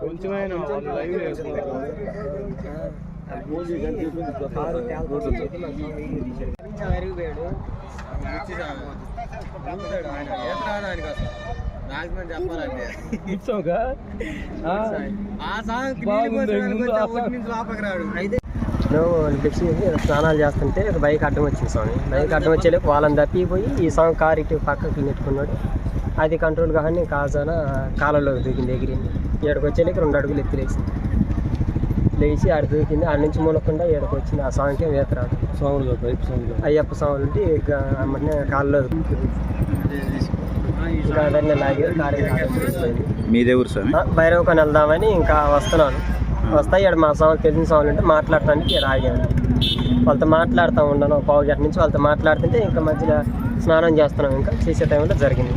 కొంచెమైనా ఆ సాంగ్. నుంచి లోపలికి రాడు స్నానాలు చేస్తుంటే బైక్ అడ్డం వచ్చింది స్వామి బైక్ అడ్డం వచ్చేలోపు వాళ్ళని తప్పిపోయి ఈ సాంగ్ కార్ ఇటు పక్కకి నెట్టుకున్నాడు అది కంట్రోల్ కానీ కాజాన కాలంలో దూకింది ఎగిరింది. ఏడకి వచ్చేలోకి రెండు అడుగులు ఎత్తి లేచింది లేచి ఆడ దూకింది ఆడ నుంచి మూలకుండా ఏడకి వచ్చింది. ఆ సాంగ్కే వేత రాదు. Sound pipe sound Ayyappa Swamy ఉంటే ఇక అమ్మనే లాగారు కారు వెళ్ళిపోయింది మీదే ఊరు భైరవకొని వెళ్దామని ఇంకా వస్తున్నాను. వస్తా ఇక్కడ మా స్వామి తెలిసిన స్వామి ఉంటే మాట్లాడటానికి ఇక్కడ ఆగాను వాళ్ళతో మాట్లాడుతూ ఉన్నాను పావు గంట నుంచి వాళ్ళతో మాట్లాడుతుంటే ఇంకా మధ్యలో స్నానం చేస్తున్నాం. ఇంకా చేసే టైంలో జరిగింది.